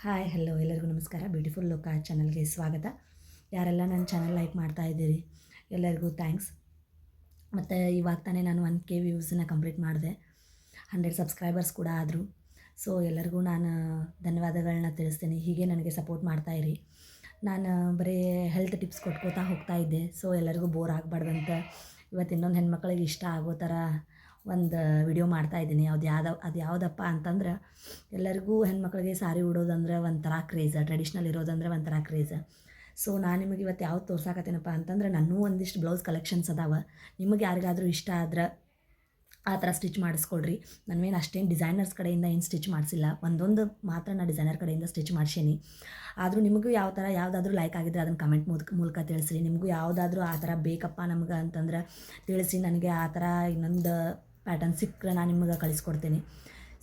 Hi hello ಎಲ್ಲರಿಗೂ ನಮಸ್ಕಾರ. Beautiful ಲೋಕ ಚಾನಲ್ಗೆ ಸ್ವಾಗತ. ಯಾರೆಲ್ಲ ನನ್ನ ಚಾನಲ್ ಲೈಕ್ ಮಾಡ್ತಾ ಇದ್ದೀರಿ? ಎಲ್ಲರಿಗೂ ಥ್ಯಾಂಕ್ಸ್ ಮತ್ತು ಇವಾಗ ತಾನೇ ನಾನು ಒನ್ ಕೆ ವ್ಯೂಸನ್ನ ಕಂಪ್ಲೀಟ್ ಮಾಡಿದೆ. ಹಂಡ್ರೆಡ್ ಸಬ್ಸ್ಕ್ರೈಬರ್ಸ್ ಕೂಡ ಆದರು. ಸೊ ಎಲ್ಲರಿಗೂ ನಾನು ಧನ್ಯವಾದಗಳನ್ನ ತಿಳಿಸ್ತೀನಿ. ಹೀಗೆ ನನಗೆ ಸಪೋರ್ಟ್ ಮಾಡ್ತಾಯಿರಿ ನಾನು ಬರೀ ಹೆಲ್ತ್ ಟಿಪ್ಸ್ ಕೊಟ್ಕೋತಾ ಹೋಗ್ತಾ ಇದ್ದೆ. ಸೊ ಎಲ್ಲರಿಗೂ ಬೋರ್ ಆಗಬಾರ್ದಂತ. ಇವತ್ತು ಇನ್ನೊಂದು ಹೆಣ್ಮಕ್ಳಿಗೆ ಇಷ್ಟ ಆಗೋ ಥರ ಒಂದು ವಿಡಿಯೋ ಮಾಡ್ತಾ ಇದ್ದೀನಿ. ಅದು ಯಾವ್ದು, ಅದು ಯಾವುದಪ್ಪ ಅಂತಂದ್ರೆ, ಎಲ್ಲರಿಗೂ ಹೆಣ್ಮಕ್ಳಿಗೆ ಸಾರಿ ಉಡೋದಂದ್ರೆ ಒಂಥರ ಕ್ರೇಜ ಟ್ರೆಡಿಷ್ನಲ್ ಇರೋದಂದ್ರೆ ಒಂಥರ ಕ್ರೇಜ ಸೊ ನಾನು ನಿಮಗೆ ಇವತ್ತು ಯಾವ್ದು ತೋರ್ಸಾಕತ್ತೇನಪ್ಪ ಅಂತಂದ್ರೆ, ನನ್ನೂ ಒಂದಿಷ್ಟು ಬ್ಲೌಸ್ ಕಲೆಕ್ಷನ್ಸ್ ಅದಾವ. ನಿಮಗೆ ಯಾರಿಗಾದರೂ ಇಷ್ಟ ಆದ್ರೆ ಆ ಥರ ಸ್ಟಿಚ್ ಮಾಡಿಸ್ಕೊಡ್ರಿ. ನಾನೇನು ಅಷ್ಟೇನು ಡಿಸೈನರ್ಸ್ ಕಡೆಯಿಂದ ಏನು ಸ್ಟಿಚ್ ಮಾಡಿಸಿಲ್ಲ. ಒಂದೊಂದು ಮಾತ್ರ ನಾನು ಡಿಸೈನರ್ ಕಡೆಯಿಂದ ಸ್ಟಿಚ್ ಮಾಡ್ಸೀನಿ. ಆದರೂ ನಿಮಗೂ ಯಾವ ಥರ ಯಾವುದಾದ್ರೂ ಲೈಕ್ ಆಗಿದ್ರೆ ಅದನ್ನು ಕಮೆಂಟ್ ಮೂಲಕ ಮೂಲಕ ತಿಳಿಸ್ರಿ. ನಿಮಗೂ ಯಾವುದಾದ್ರೂ ಆ ಥರ ಬೇಕಪ್ಪ ನಮ್ಗೆ ಅಂತಂದ್ರೆ, ತಿಳಿಸಿ ನನಗೆ ಆ ಥರ ಇನ್ನೊಂದು ಪ್ಯಾಟರ್ನ್ ಸಿಕ್ಕರೆ ನಾನು ನಿಮಗೆ ಕಳಿಸ್ಕೊಡ್ತೀನಿ.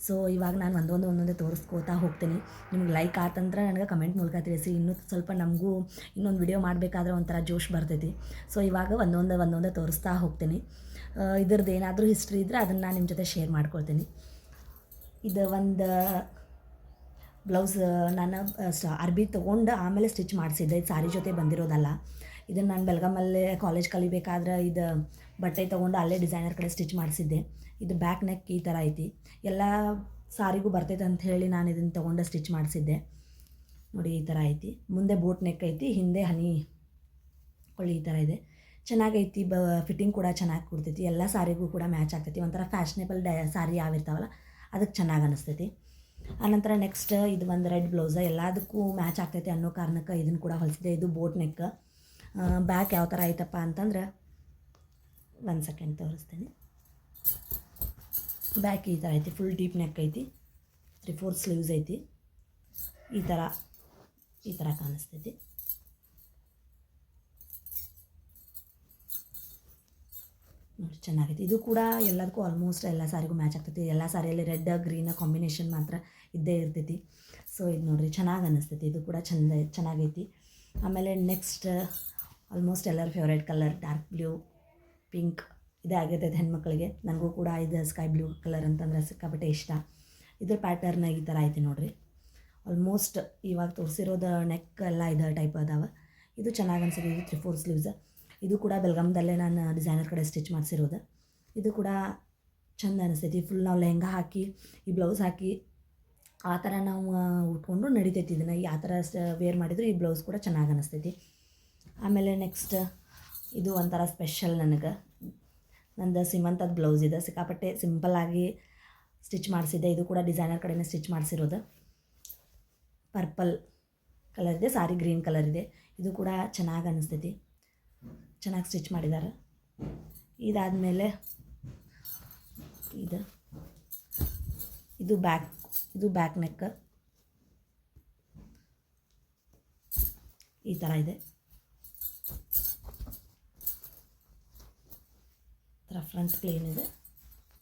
ಸೊ ಇವಾಗ ನಾನು ಒಂದೊಂದು ಒಂದೊಂದೇ ತೋರಿಸ್ಕೋತಾ ಹೋಗ್ತೀನಿ. ನಿಮ್ಗೆ ಲೈಕ್ ಆತಂದ್ರೆ ನನಗೆ ಕಮೆಂಟ್ ಮೂಲಕ ತಿಳಿಸಿ ಇನ್ನೂ ಸ್ವಲ್ಪ ನಮಗೂ ಇನ್ನೊಂದು ವಿಡಿಯೋ ಮಾಡಬೇಕಾದ್ರೆ ಒಂಥರ ಜೋಶ್ ಬರ್ತೈತಿ. ಸೊ ಇವಾಗ ಒಂದೊಂದು ಒಂದೊಂದೇ ತೋರಿಸ್ತಾ ಹೋಗ್ತೀನಿ. ಇದ್ರದ್ದು ಏನಾದರೂ ಹಿಸ್ಟ್ರಿ ಇದ್ದರೆ ಅದನ್ನು ನಾನು ನಿಮ್ಮ ಜೊತೆ ಶೇರ್ ಮಾಡ್ಕೊಳ್ತೀನಿ. ಇದು ಒಂದು ಬ್ಲೌಸ್ ನಾನು ಅರ್ಬಿ ತೊಗೊಂಡು ಆಮೇಲೆ ಸ್ಟಿಚ್ ಮಾಡಿಸಿದ್ದೆ. ಸಾರಿ ಜೊತೆ ಬಂದಿರೋದಲ್ಲ. ಇದನ್ನು ನಾನು ಬೆಳಗಾಮಲ್ಲೇ ಕಾಲೇಜ್ ಕಲಿಬೇಕಾದ್ರೆ ಇದು ಬಟ್ಟೆ ತೊಗೊಂಡು ಅಲ್ಲೇ ಡಿಸೈನರ್ ಕಡೆ ಸ್ಟಿಚ್ ಮಾಡಿಸಿದ್ದೆ. ಇದು ಬ್ಯಾಕ್ ನೆಕ್ ಈ ಥರ ಐತಿ. ಎಲ್ಲ ಸಾರಿಗೂ ಬರ್ತೈತೆ ಅಂತ ಹೇಳಿ ನಾನು ಇದನ್ನು ತೊಗೊಂಡು ಸ್ಟಿಚ್ ಮಾಡಿಸಿದ್ದೆ. ನೋಡಿ ಈ ಥರ ಐತಿ. ಮುಂದೆ ಬೋಟ್ ನೆಕ್ ಐತಿ, ಹಿಂದೆ ಹನಿ ಒಳ್ಳೆ ಈ ಥರ ಇದೆ. ಚೆನ್ನಾಗೈತಿ, ಬ ಫಿಟ್ಟಿಂಗ್ ಕೂಡ ಚೆನ್ನಾಗಿ ಕೊಡ್ತೈತಿ. ಎಲ್ಲ ಸಾರಿಗೂ ಕೂಡ ಮ್ಯಾಚ್ ಆಗ್ತೈತಿ. ಒಂಥರ ಫ್ಯಾಷನೇಬಲ್ ಡ, ಸಾರಿ ಯಾವಿರ್ತಾವಲ್ಲ ಅದಕ್ಕೆ ಚೆನ್ನಾಗಿ ಅನಿಸ್ತೈತಿ. ಆನಂತರ ನೆಕ್ಸ್ಟ್ ಇದು ಒಂದು ರೆಡ್ ಬ್ಲೌಸ ಎಲ್ಲದಕ್ಕೂ ಮ್ಯಾಚ್ ಆಗ್ತೈತಿ ಅನ್ನೋ ಕಾರಣಕ್ಕೆ ಇದನ್ನು ಕೂಡ ಹೊಲಿಸಿದೆ ಇದು ಬೋಟ್ ನೆಕ್ ಬ್ಯಾಕ್ ಯಾವ ಥರ ಐತಪ್ಪ ಅಂತಂದ್ರೆ ಒಂದು ಸೆಕೆಂಡ್ ತೋರಿಸ್ತೀನಿ. ಬ್ಯಾಕ್ ಈ ಥರ ಐತಿ ಫುಲ್ ಡೀಪ್ ನೆಕ್ ಐತಿ ತ್ರೀ ಫೋರ್ ಸ್ಲೀವ್ಸ್ ಐತಿ. ಈ ಥರ ಈ ಥರ ಕಾಣಿಸ್ತೈತಿ. ನೋಡಿ, ಚೆನ್ನಾಗೈತಿ. ಇದು ಕೂಡ ಎಲ್ಲದಕ್ಕೂ ಆಲ್ಮೋಸ್ಟ್ ಎಲ್ಲ ಸಾರಿಗೂ ಮ್ಯಾಚ್ ಆಗ್ತೈತಿ. ಎಲ್ಲ ಸಾರಿಯಲ್ಲಿ ರೆಡ್ ಗ್ರೀನ್ ಕಾಂಬಿನೇಷನ್ ಮಾತ್ರ ಇದ್ದೇ ಇರ್ತೈತಿ. ಸೊ ಇದು ನೋಡಿರಿ, ಚೆನ್ನಾಗಿ ಅನ್ನಿಸ್ತೈತಿ ಇದು ಕೂಡ ಚೆಂದ, ಚೆನ್ನಾಗೈತಿ. ಆಮೇಲೆ ನೆಕ್ಸ್ಟ್ ಆಲ್ಮೋಸ್ಟ್ ಎಲ್ಲರ favourite colour dark blue pink ಇದೇ ಆಗಿರ್ತೈತೆ ಹೆಣ್ಮಕ್ಳಿಗೆ. ನನಗೂ ಕೂಡ ಇದು ಸ್ಕೈ ಬ್ಲೂ ಕಲರ್ ಅಂತಂದ್ರೆ ಸಿಕ್ಕಾಪಟ್ಟೆ ಇಷ್ಟ. ಇದ್ರ ಪ್ಯಾಟರ್ನ್ ಈ ಥರ ಐತಿ ನೋಡಿರಿ. ಆಲ್ಮೋಸ್ಟ್ ಇವಾಗ ತೋರಿಸಿರೋದು ನೆಕ್ ಎಲ್ಲ ಇದು ಟೈಪ್ ಅದಾವೆ. ಇದು ಚೆನ್ನಾಗಿ ಅನ್ಸುತ್ತೆ, ಇದು ತ್ರೀ ಫೋರ್ ಸ್ಲೀವ್ಸ್ ಇದು ಕೂಡ ಬೆಲ್ಗಾಮ್ದಲ್ಲೇ ನಾನು ಡಿಸೈನರ್ ಕಡೆ ಸ್ಟಿಚ್ ಮಾಡಿಸಿರೋದು. ಇದು ಕೂಡ ಚಂದ ಅನಿಸ್ತೈತಿ. ಫುಲ್ ನಾವು ಲೆಹಂಗಾ ಹಾಕಿ, ಈ ಬ್ಲೌಸ್ ಹಾಕಿ, ಆ ಥರ ನಾವು ಉಟ್ಕೊಂಡು ನಡಿತೈತಿ ಇದನ್ನು. ಆ ಥರ ವೇರ್ ಮಾಡಿದರೂ ಈ ಬ್ಲೌಸ್ ಕೂಡ ಚೆನ್ನಾಗಿ ಅನಿಸ್ತೈತಿ. ಆಮೇಲೆ ನೆಕ್ಸ್ಟ್ ಇದು ಒಂಥರ ಸ್ಪೆಷಲ್ ನನಗೆ. ನಂದು ಸಿಮಂತದ ಬ್ಲೌಸ್ ಇದೆ. ಸಿಕ್ಕಾಪಟ್ಟೆ ಸಿಂಪಲ್ಲಾಗಿ ಸ್ಟಿಚ್ ಮಾಡಿಸಿದ್ದೆ. ಇದು ಕೂಡ ಡಿಸೈನರ್ ಕಡೆಯೇ ಸ್ಟಿಚ್ ಮಾಡಿಸಿರೋದು. ಪರ್ಪಲ್ ಕಲರ್ ಇದೆ ಸಾರಿ ಗ್ರೀನ್ ಕಲರ್ ಇದೆ. ಇದು ಕೂಡ ಚೆನ್ನಾಗಿ ಅನಿಸ್ತೈತಿ. ಚೆನ್ನಾಗಿ ಸ್ಟಿಚ್ ಮಾಡಿದ್ದಾರೆ ಇದಾದಮೇಲೆ ಇದು. ಇದು ಬ್ಯಾಕ್ ಇದು ಬ್ಯಾಕ್ ನೆಕ್ ಈ ಥರ ಇದೆ. ಥರ ಫ್ರಂಟ್ ಪ್ಲೇನ್ ಇದೆ.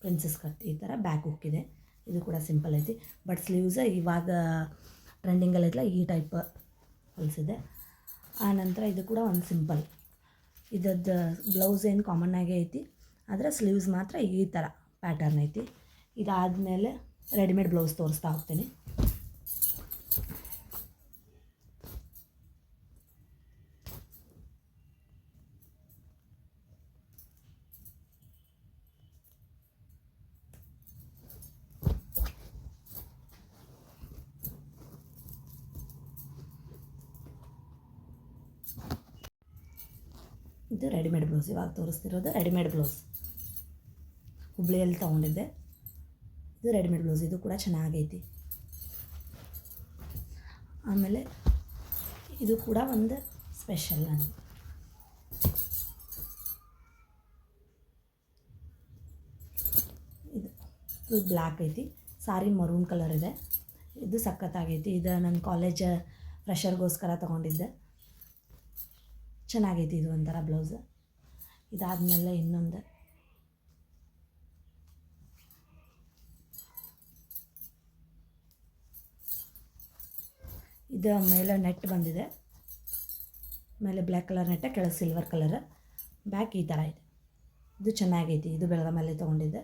ಪ್ರಿನ್ಸಸ್ ಕಟ್ ಈ ಥರ ಬ್ಯಾಕ್ ಹುಕ್ ಇದೆ. ಇದು ಕೂಡ ಸಿಂಪಲ್ ಐತಿ. ಬಟ್ ಸ್ಲೀವ್ಸ್ ಇವಾಗ ಟ್ರೆಂಡಿಂಗಲ್ಲೈತಲ್ಲ ಈ ಟೈಪ್ ಹೊಲಿಸಿದೆ ಆನಂತರ ಇದು ಕೂಡ ಒಂದು ಸಿಂಪಲ್ ಇದದ್ದು ಬ್ಲೌಸ್ ಏನು ಕಾಮನ್ ಆಗೇ ಐತಿ. ಆದರೆ ಸ್ಲೀವ್ಸ್ ಮಾತ್ರ ಈ ಥರ ಪ್ಯಾಟರ್ನ್ ಐತಿ. ಇದಾದಮೇಲೆ ರೆಡಿಮೇಡ್ ಬ್ಲೌಸ್ ತೋರಿಸ್ತಾ ಹೋಗ್ತೀನಿ. ಇದು ರೆಡಿಮೇಡ್ ಬ್ಲೌಸ್. ಇವಾಗ ತೋರಿಸ್ತಿರೋದು ರೆಡಿಮೇಡ್ ಬ್ಲೌಸ್. ಹುಬ್ಳಿಯಲ್ಲಿ ತೊಗೊಂಡಿದ್ದೆ. ಇದು ರೆಡಿಮೇಡ್ ಬ್ಲೌಸ್. ಇದು ಕೂಡ ಚೆನ್ನಾಗೈತಿ. ಆಮೇಲೆ ಇದು ಕೂಡ ಒಂದು ಸ್ಪೆಷಲ್ ನನಗೆ ಇದು ಇದು ಬ್ಲ್ಯಾಕ್ ಐತಿ. ಸಾರಿ ಮರೂನ್ ಕಲರ್ ಇದೆ. ಇದು ಸಖತ್ತಾಗೈತಿ. ಇದು ನನ್ನ ಕಾಲೇಜ್ ಫ್ರೆಷರ್ಗೋಸ್ಕರ ತೊಗೊಂಡಿದ್ದೆ. ಚೆನ್ನಾಗೈತಿ ಇದು ಒಂಥರ ಬ್ಲೌಸ್. ಇದಾದಮೇಲೆ ಇನ್ನೊಂದು. ಇದು ಮೇಲೆ ನೆಟ್ ಬಂದಿದೆ. ಮೇಲೆ ಬ್ಲ್ಯಾಕ್ ಕಲರ್ ನೆಟ್ಟ, ಕೆಳಗೆ ಸಿಲ್ವರ್ ಕಲರ್. ಬ್ಯಾಕ್ ಈ ಥರ ಇದೆ. ಇದು ಚೆನ್ನಾಗೈತಿ. ಇದು ಬೆಳಗಾಮಲ್ಲಿ ತೊಗೊಂಡಿದ್ದೆ.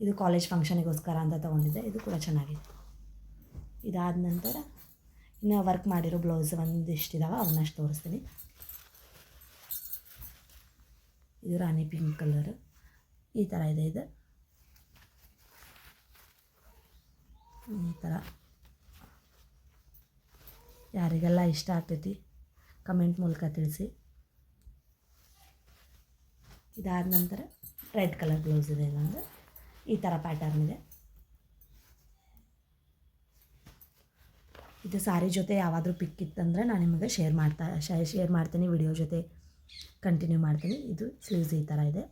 ಇದು ಕಾಲೇಜ್ ಫಂಕ್ಷನಿಗೋಸ್ಕರ ಅಂತ ತೊಗೊಂಡಿದ್ದೆ. ಇದು ಕೂಡ ಚೆನ್ನಾಗೈತಿ. ಇದಾದ ನಂತರ ಇನ್ನು ವರ್ಕ್ ಮಾಡಿರೋ ಬ್ಲೌಸ್ ಒಂದಿಷ್ಟು ಇದಾವೆ ಅವನ್ನಷ್ಟು ತೋರಿಸ್ತೀನಿ. ಇದು ರಾಣಿ ಪಿಂಕ್ ಕಲರ್ ಈ ಥರ ಇದೆ ಇದು. ಈ ಥರ ಯಾರಿಗೆಲ್ಲ ಇಷ್ಟ ಆಗ್ತೈತಿ ಕಮೆಂಟ್ ಮೂಲಕ ತಿಳಿಸಿ. ಇದಾದ ನಂತರ ರೆಡ್ ಕಲರ್ ಬ್ಲೌಸ್ ಇದೆ ಇನ್ನೊಂದು ಈ ಥರ ಪ್ಯಾಟರ್ನ್ ಇದೆ. ಇದು ಸಾರಿ ಜೊತೆ ಯಾವಾದರೂ ಪಿಕ್ ಇತ್ತಂದ್ರೆ ನಾನು ನಿಮಗೆ ಶೇರ್ ಮಾಡ್ತಾ ಶೇರ್ ಮಾಡ್ತೀನಿ ವಿಡಿಯೋ ಜೊತೆ ಕಂಟಿನ್ಯೂ ಮಾಡ್ತೀನಿ. ಇದು ಸ್ಲೀವ್ಸ್ ಈ ಥರ ಇದೆ.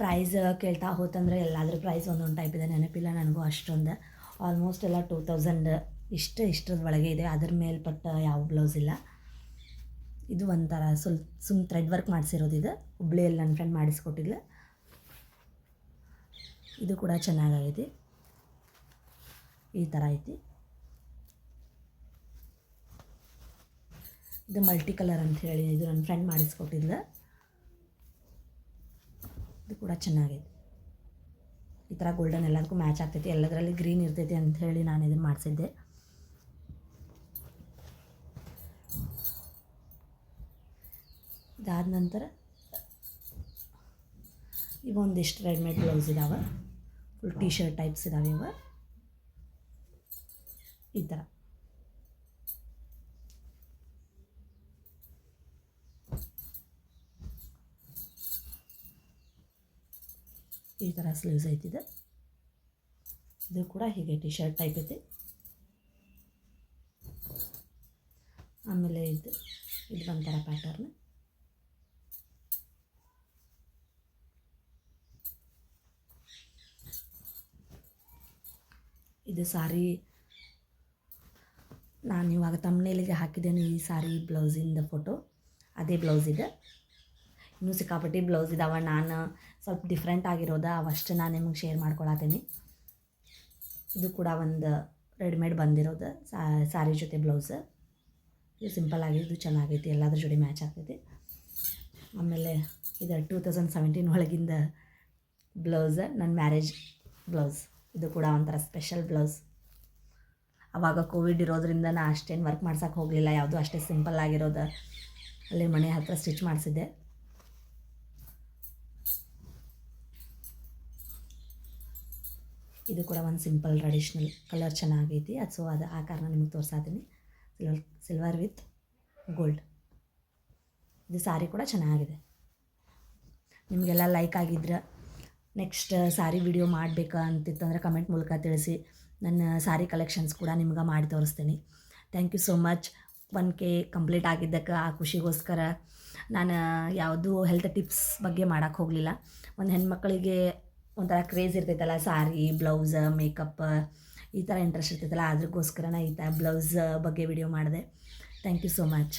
ಪ್ರೈಸ್ ಕೇಳ್ತಾ ಹೋತಂದ್ರೆ ಎಲ್ಲಾದರೂ ಪ್ರೈಸ್ ಒಂದೊಂದು ಟೈಪ್ ಇದೆ. ನೆನಪಿಲ್ಲ ನನಗೂ ಅಷ್ಟೊಂದು. ಆಲ್ಮೋಸ್ಟ್ ಎಲ್ಲ ಟೂ ತೌಸಂಡ್ ಇಷ್ಟ ಇಷ್ಟದ ಒಳಗೆ ಇದೆ. ಅದ್ರ ಮೇಲ್ಪಟ್ಟ ಯಾವ ಬ್ಲೌಸ್ ಇಲ್ಲ. ಇದು ಒಂಥರ ಸುಲ್, ಸುಮ್ ಥ್ರೆಡ್ ವರ್ಕ್ ಮಾಡಿಸಿರೋದು ಇದು. ಹುಬ್ಳಿಯಲ್ಲಿ ನನ್ನ ಫ್ರೆಂಡ್ ಮಾಡಿಸ್ಕೊಟ್ಟಿಲ್ಲ ಇದು ಕೂಡ ಚೆನ್ನಾಗೈತಿ ಈ ಥರ ಐತಿ. ಇದು ಮಲ್ಟಿ ಕಲರ್ ಅಂತ ಹೇಳಿ ಇದು ನನ್ನ ಫ್ರೆಂಡ್ ಮಾಡಿಸ್ಕೊಟ್ಟಿದ್ಲು. ಇದು ಕೂಡ ಚೆನ್ನಾಗೈತಿ. ಈ ಥರ ಗೋಲ್ಡನ್ ಎಲ್ಲದಕ್ಕೂ ಮ್ಯಾಚ್ ಆಗ್ತೈತಿ. ಎಲ್ಲದರಲ್ಲಿ ಗ್ರೀನ್ ಇರ್ತೈತಿ ಅಂತ ಹೇಳಿ ನಾನು ಇದನ್ನು ಮಾಡಿಸಿದ್ದೆ. ಇದಾದ ನಂತರ ಇವೊಂದಿಷ್ಟು ರೆಡಿಮೇಡ್ ಬ್ಲೌಸ್ ಇದಾವೆ. ಫುಲ್ ಟೀ ಶರ್ಟ್ ಟೈಪ್ಸ್ ಇದಾವೆ ಇವು. ಈ ಥರ. ಈ ಥರ ಸ್ಲೀವ್ಸ್ ಐತಿದೆ. ಇದು ಕೂಡ ಹೀಗೆ ಟಿ ಶರ್ಟ್ ಟೈಪ್ ಐತಿ. ಆಮೇಲೆ ಇದು ಇದು ಒಂಥರ ಪ್ಯಾಟರ್ನ್ ಇದು ಸಾರಿ ನಾನು ಇವಾಗ ತಮ್ಮನೇಲಿಗೆ ಹಾಕಿದ್ದೇನೆ ಈ ಸಾರಿ ಬ್ಲೌಸಿಂದ ಫೋಟೋ ಅದೇ ಬ್ಲೌಸ್ ಇದೆ. ಇನ್ನೂ ಸಿಕ್ಕಾಪಟ್ಟಿ ಬ್ಲೌಸ್ ಇದಾವೆ. ನಾನು ಸ್ವಲ್ಪ ಡಿಫ್ರೆಂಟ್ ಆಗಿರೋದ, ಅವಷ್ಟು ನಾನು ನಿಮಗೆ ಶೇರ್ ಮಾಡ್ಕೊಳತ್ತೀನಿ. ಇದು ಕೂಡ ಒಂದು ರೆಡಿಮೇಡ್ ಬಂದಿರೋದು ಸಾರಿ ಜೊತೆ ಬ್ಲೌಸ್ ಇದು ಸಿಂಪಲ್ ಆಗಿ, ಇದು ಚೆನ್ನಾಗೈತಿ, ಎಲ್ಲದ್ರ ಜೋಡಿ ಮ್ಯಾಚ್ ಆಗ್ತೈತಿ. ಆಮೇಲೆ ಇದು ಟೂ ತೌಸಂಡ್ ಸೆವೆಂಟೀನ್ ಒಳಗಿಂದ ಬ್ಲೌಸ್ ನನ್ನ ಮ್ಯಾರೇಜ್ ಬ್ಲೌಸ್ ಇದು ಕೂಡ ಒಂಥರ ಸ್ಪೆಷಲ್ ಬ್ಲೌಸ್ ಅವಾಗ ಕೋವಿಡ್ ಇರೋದರಿಂದ ನಾ ಅಷ್ಟೇನು ವರ್ಕ್ ಮಾಡ್ಸೋಕೆ ಹೋಗಲಿಲ್ಲ. ಯಾವುದು ಅಷ್ಟೇ ಸಿಂಪಲ್ ಆಗಿರೋದು. ಅಲ್ಲಿ ಮನೆ ಹತ್ತಿರ ಸ್ಟಿಚ್ ಮಾಡಿಸಿದ್ದೆ. ಇದು ಕೂಡ ಒಂದು ಸಿಂಪಲ್ ಟ್ರೆಡಿಷ್ನಲ್ ಕಲರ್ ಚೆನ್ನಾಗೈತಿ. ಅದು ಸೊ ಅದು ಆ ಕಾರಣ ನಿಮಗೆ ತೋರಿಸಾತೀನಿ. ಸಿಲ್ವರ್ ಸಿಲ್ವರ್ ವಿತ್ ಗೋಲ್ಡ್ ಇದು ಸಾರಿ ಕೂಡ ಚೆನ್ನಾಗಿದೆ. ನಿಮಗೆಲ್ಲ ಲೈಕ್ ಆಗಿದ್ರೆ ನೆಕ್ಸ್ಟ್ ಸಾರಿ ವಿಡಿಯೋ ಮಾಡಬೇಕಾ ಅಂತಿತ್ತಂದ್ರೆ ಕಮೆಂಟ್ ಮೂಲಕ ತಿಳಿಸಿ. ನನ್ನ ಸಾರಿ ಕಲೆಕ್ಷನ್ಸ್ ಕೂಡ ನಿಮ್ಗೆ ಮಾಡಿ ತೋರಿಸ್ತೀನಿ. Thank you so much one K complete ಆಗಿದ್ದಕ್ಕೆ ಆ ಖುಷಿಗೋಸ್ಕರ ನಾನು ಯಾವುದೂ ಹೆಲ್ತ್ ಟಿಪ್ಸ್ ಬಗ್ಗೆ ಮಾಡೋಕ್ಕೆ ಹೋಗಲಿಲ್ಲ. ಒಂದು ಹೆಣ್ಮಕ್ಳಿಗೆ ಒಂಥರ ಕ್ರೇಜ್ ಇರ್ತೈತಲ್ಲ ಸಾರಿ ಬ್ಲೌಸ್ ಮೇಕಪ್ ಈ ಥರ ಇಂಟ್ರೆಸ್ಟ್ ಇರ್ತೈತಲ್ಲ ಅದಕ್ಕೋಸ್ಕರ ನಾ ಈ ಥರ ಬ್ಲೌಸ್ ಬಗ್ಗೆ ವಿಡಿಯೋ ಮಾಡಿದೆ. Thank you so much